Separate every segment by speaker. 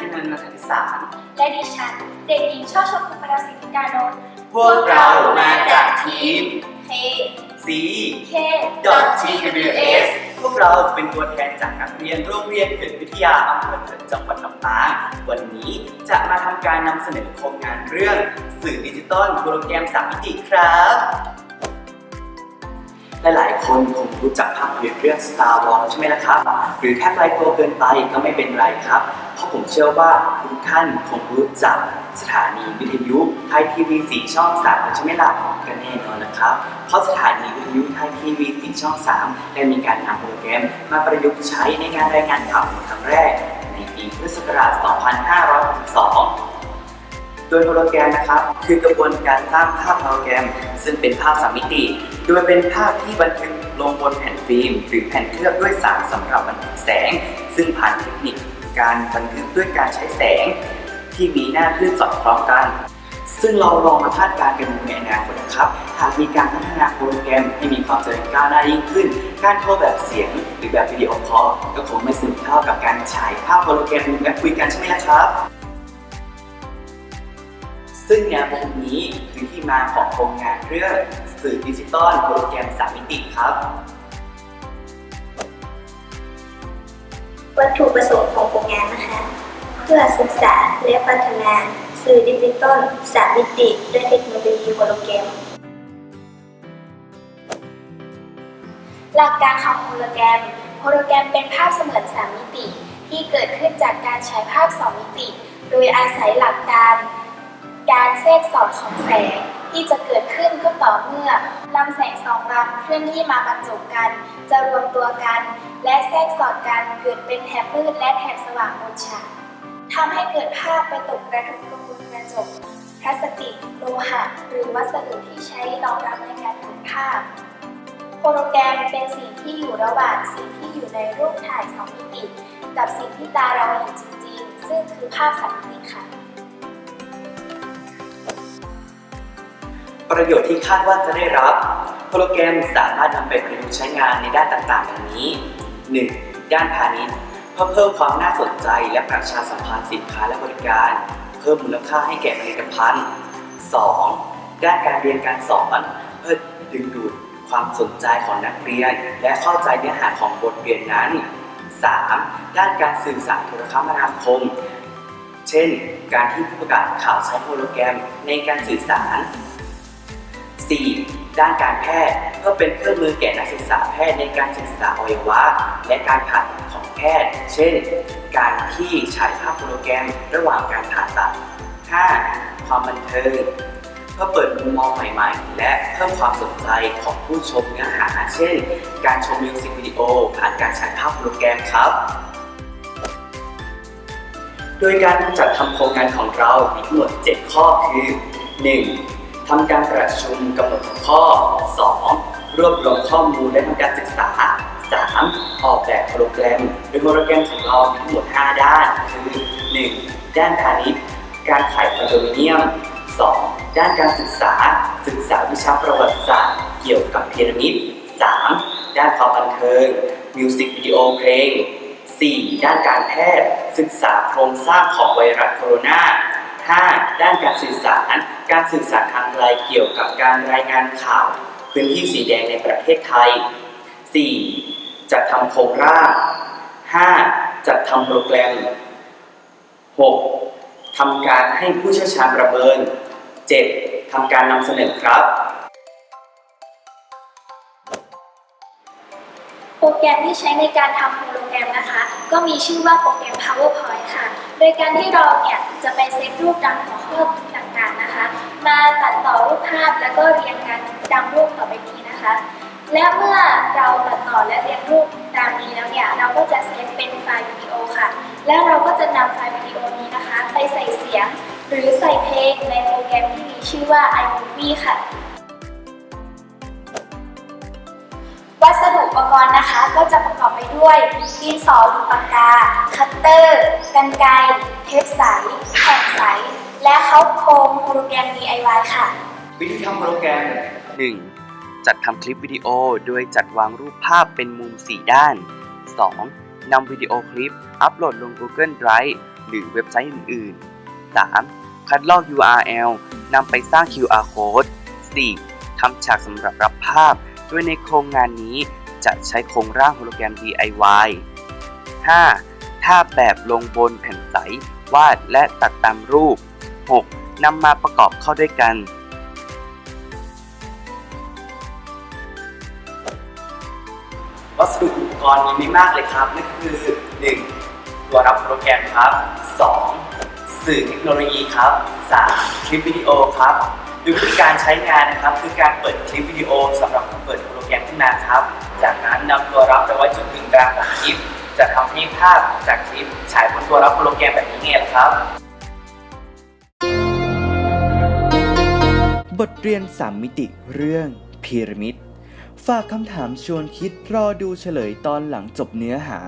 Speaker 1: กิต
Speaker 2: ตินันท์นันทสาร
Speaker 1: และดิฉัน เด็กหญิงช่อชมพูประสิทธิการนนท์
Speaker 2: พวกเรามาจากทีม
Speaker 1: เค
Speaker 2: C
Speaker 1: เค
Speaker 2: .TWS พวกเราเป็นตัวแทนจากนักเรียนโรงเรียนเกิดวิทยาอำเภอเถิดจังหวัดลำปางวันนี้จะมาทำการนำเสนอโครงงานเรื่อง สื่อดิจิตอลโปรแกรมสามมิติครับ หลายๆคนคงรู้จักภาพยนตร์เรื่อง Star Wars ใช่ไหมล่ะครับ หรือถ้าไกลตัวเกินไปก็ไม่เป็นไรครับ เพราะผมเชื่อว่าทุกท่านคงรู้จักสถานีวิทยุไทยทีวีสีช่อง3ใช่ไหมล่ะก็แน่นอนนะครับ เพราะสถานีวิทยุไทยทีวีสีช่อง3ได้มีการนำโปรแกรมมาประยุกต์ใช้ในงานรายงานข่าวครั้งแรก ในปีพุทธศักราช 2562 โดยโปรแกรมนะครับ คือกระบวนการสร้างภาพโปรแกรม ซึ่งเป็นภาพสามมิติ โดยเป็นภาพที่บันทึกลงบนแผ่นฟิล์ม หรือแผ่นเคลือบด้วยสารสำหรับบันทึกแสง ซึ่งผ่านเทคนิคการบันทึกด้วยการใช้แสง ที่มีหน้าคลื่นสอดคล้องกัน ซึ่งเราลองมาคาดการณ์กันในอนาคตนะครับ หากมีการพัฒนาโปรแกรมให้มีความเจริญก้าวหน้ายิ่งขึ้น การโทรแบบเสียงหรือแบบวิดีโอคอลก็คงไม่สนุกเท่ากับการฉายภาพโปรแกรมและคุยกันใช่ไหมล่ะครับ ซึ่งแนวโน้มนี้คือที่มาของโครงงานเรื่องสื่อดิจิตอลโปรแกรมสามมิติครับ
Speaker 1: วัตถุประสงค์ของโครงงานนะคะ เพื่อศึกษาและพัฒนาสื่อดิจิตอลสามมิติด้วยเทคโนโลยีโฮโลแกรมหลักการของโฮโลแกรม โฮโลแกรมเป็นภาพเสมือนสามมิติ ที่เกิดขึ้นจากการฉายภาพสองมิติ โดยอาศัยหลักการ การแทรกสอดของแสงที่จะเกิดขึ้นก็ต่อเมื่อลำแสงสองลำเคลื่อนที่มาบรรจบกัน จะรวมตัวกัน และแทรกสอดกันเกิดเป็นแถบมืดและแถบสว่างบนฉากทำให้เกิดภาพไปตกกระทบลงบนกระจกพลาสติกโลหะหรือวัสดุที่ใช้รองรับในการถ่ายภาพโฮโลแกรมเป็นสิ่งที่อยู่ระหว่างสิ่งที่อยู่ในรูปถ่ายสองมิติ กับสิ่งที่ตาเราเห็นจริงๆ ซึ่งคือภาพสามมิติค่ะ
Speaker 2: ประโยชน์ที่คาดว่าจะได้รับโปรแกรมสามารถนำไปประยุกต์ใช้งานในด้านต่างๆอย่างนี้ 1. ด้านพาณิชย์เพื่อเพิ่มความน่าสนใจและประชาสัมพันธ์สินค้าและบริการ เพิ่มมูลค่าให้แก่ผลิตภัณฑ์ 2. ด้านการเรียนการสอนเพื่อดึงดูดความสนใจของนักเรียน และเข้าใจเนื้อหาของบทเรียนนั้น 3. ด้านการสื่อสารโทรคมนาคม เช่น การที่ผู้ประกาศข่าวใช้โฮโลแกรมในการสื่อสาร 4. ด้านการแพทย์เพื่อเป็นเครื่องมือแก่นักศึกษาแพทย์ในการศึกษาอวัยวะ และการผ่าตัดของแพทย์ เช่น การที่ฉายภาพโปรแกรมระหว่างการผ่าตัด 5. ความบันเทิงเพื่อเปิดมุมมองใหม่ๆ และเพิ่มความสนใจของผู้ชมเนื้อหา เช่น การชมมิวสิกวิดีโอผ่านการฉายภาพโปรแกรมครับ โดยการจัดทำโครงงานของเรามีทั้งหมด 7 ข้อคือ 1. ทำการประชุมกำหนดหัวข้อ 2. รวบรวมข้อมูลและทำการศึกษา 3. ออกแบบโปรแกรม โดยโปรแกรมของเรามีทั้งหมด 5 ด้าน คือ 1. ด้านพาณิชย์ การขายคอนโดมิเนียม 2. ด้านการศึกษา ศึกษาวิชาประวัติศาสตร์ เกี่ยวกับพีระมิด 3. ด้านความบันเทิง มิวสิกวิดีโอเพลง 4. ด้านการแพทย์ ศึกษาโครงสร้างของไวรัสโคโรนา 5. ด้านการสื่อสาร การสื่อสารทางไกลเกี่ยวกับการรายงานข่าว พื้นที่สีแดงในประเทศไทย 4. จัดทำโครงร่าง 5. จัดทำโปรแกรม 6. ทำการให้ผู้เชี่ยวชาญประเมิน 7. ทำการนำเสนอครับ
Speaker 1: โปรแกรมที่ใช้ในการทำโฮโลแกรมนะคะ ก็มีชื่อว่าโปรแกรม PowerPoint ค่ะ โดยการที่เราเนี่ยจะไปเซตรูปดังหัวข้อต่างๆนะคะ มาตัดต่อรูปภาพแล้วก็เรียงกันดังรูปต่อไปนี้นะคะ และเมื่อเราตัดต่อและเรียงรูปตามนี้แล้วเนี่ยเราก็จะเซฟเป็นไฟล์วิดีโอค่ะ และเราก็จะนำไฟล์วิดีโอนี้นะคะ ไปใส่เสียง หรือใส่เพลงในโปรแกรมที่มีชื่อว่า iMovie ค่ะ วัสดุอุปกรณ์นะคะ ก็จะประกอบไปด้วยดินสอหรือปากกา คัตเตอร์ กันไกรเทปใสแผ่นใส และเขาโครงโปรแกรม DIY ค่ะ
Speaker 2: วิธีทำโปรแกรม 1. จัดทำคลิปวิดีโอโดยจัดวางรูปภาพเป็นมุม 4 ด้าน 2. นำวิดีโอคลิป อัปโหลดลง Google Drive หรือเว็บไซต์อื่นๆ 3. คัดลอก URL นำไปสร้าง QR code 4. ทำฉากสำหรับรับภาพ โดยในโครงงานนี้จะใช้โครงร่างโฮโลแกรม DIY 5. ถ้าแบบลงบนแผ่นใส วาดและตัดตามรูป 6. นำมาประกอบเข้าด้วยกัน
Speaker 1: วัสดุอุปกรณ์มีไม่มากเลยครับนั่นคือ 1. ตัวรับโปรแกรมครับ 2. สื่อเทคโนโลยีครับ 3. คลิปวิดีโอครับ ดยวิธีการใช้งานนะครับ คือการเปิดคลิปวิดีโอสำหรับเปิดโปรแกรมขึ้นมาครับ จากนั้นนำตัวรับไปไว้จุดกึ่งกลางของคลิป จะทำให้ภาพจากคลิปฉายบนตัวรับโปรแกรมแบบนี้ไงล่ะครับ
Speaker 3: บทเรียน 3 มิติเรื่องพีระมิด ฝากคำถามชวนคิดรอดูเฉลยตอนหลังจบเนื้อหา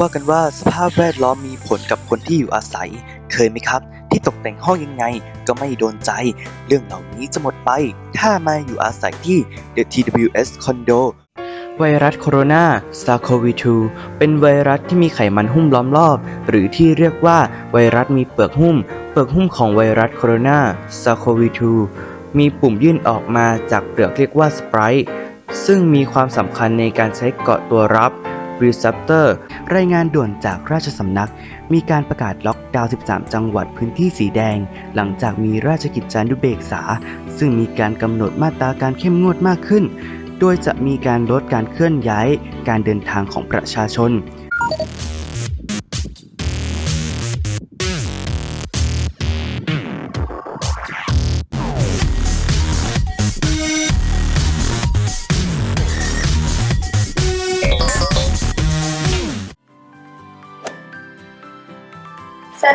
Speaker 2: ว่ากันว่าสภาพแวดล้อมมีผลกับคนที่อยู่อาศัย เคยไหมครับ ที่ตกแต่งห้องยังไงก็ไม่โดนใจ เรื่องเหล่านี้จะหมดไป ถ้ามาอยู่อาศัยที่ The TWS Condo ไวรัสโคโรนา SARS-CoV-2 เป็นไวรัสที่มีไขมันหุ้มล้อมรอบ หรือที่เรียกว่าไวรัสมีเปลือกหุ้ม เปลือกหุ้มของไวรัสโคโรนา SARS-CoV-2 มีปุ่มยื่นออกมาจากเปลือกเรียกว่าสไปรท์ซึ่งมีความสำคัญในการใช้เกาะตัวรับ receptor ร รายงานด่วนจากราชสำนัก มีการประกาศล็อกดาวน์ 13 จังหวัดพื้นที่สีแดง หลังจากมีราชกิจจานุเบกษา ซึ่งมีการกำหนดมาตราการเข้มงวดมากขึ้น โดยจะมีการลดการเคลื่อนย้าย การเดินทางของประชาชน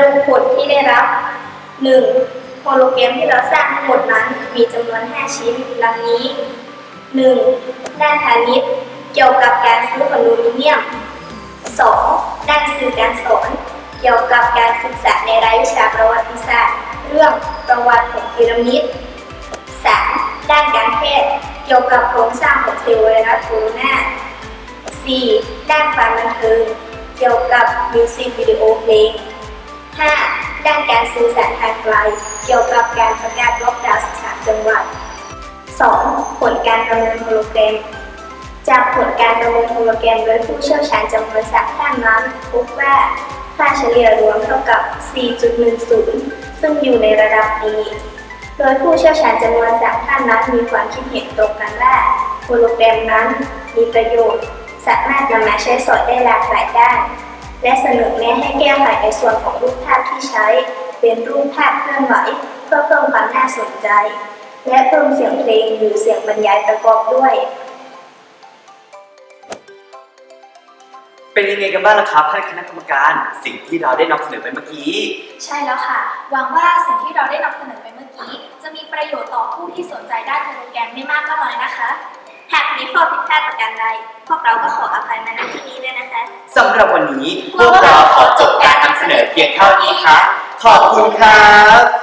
Speaker 4: รุปผลที่ได้รับ 1. โฮโลแกรมที่เราสร้างทั้งหมดนั้นมีจำนวน 5 ชิ้นดังนี้ 1. ด้านพาณิชย์เกี่ยวกับการซื้อคอนโดมิเนียม 2. ด้านสื่อการสอนเกี่ยวกับการศึกษาในรายวิชาประวัติศาสตร์ เรื่องประวัติของพีระมิด 3. ด้านการแพทย์เกี่ยวกับโครงสร้างของเซลล์ไวรัสโคโรนา 4. ด้านความบันเทิงเกี่ยวกับมิวสิกวิดีโอเพลง 5. ด้านการสื่อสารทางไกล เกี่ยวกับการประกาศล็อกดาวน์ 13 จังหวัด 2. ผลการประเมินโฮโลแกรม จากผลการประเมินโฮโลแกรมโดยผู้เชี่ยวชาญจำนวนสามท่านนั้นพบว่าค่าเฉลี่ยรวมเท่ากับ 4.10 ซึ่งอยู่ในระดับดี โดยผู้เชี่ยวชาญจำนวนสามท่านนั้นมีความคิดเห็นตรงกันว่าโฮโลแกรมนั้นมีประโยชน์ สามารถนำมาใช้สอยได้หลากหลายด้าน และเสนอแนะให้แก้ไขในส่วนของรูปภาพที่ใช้ เป็นรูปภาพเคลื่อนไหวเพื่อเพิ่มความน่าสนใจ และเพิ่มเสียงเพลงหรือเสียงบรรยายประกอบด้วย
Speaker 1: เป็นยังไงกันบ้างล่ะครับท่านคณะกรรมการสิ่งที่เราได้นำเสนอไปเมื่อกี้
Speaker 4: ใช่แล้วค่ะ หวังว่าสิ่งที่เราได้นำเสนอไปเมื่อกี้ จะมีประโยชน์ต่อผู้ที่สนใจด้านโปรแกรมไม่มากก็น้อยนะคะ หากมีข้อผิดพลาดประการใดพวกเราก็ขออภัยมาณที่นี้ด้วยนะคะ
Speaker 1: สำหรับวันนี้ พวกเราขอจบการนำเสนอเพียงเท่านี้ครับ ขอบคุณครับ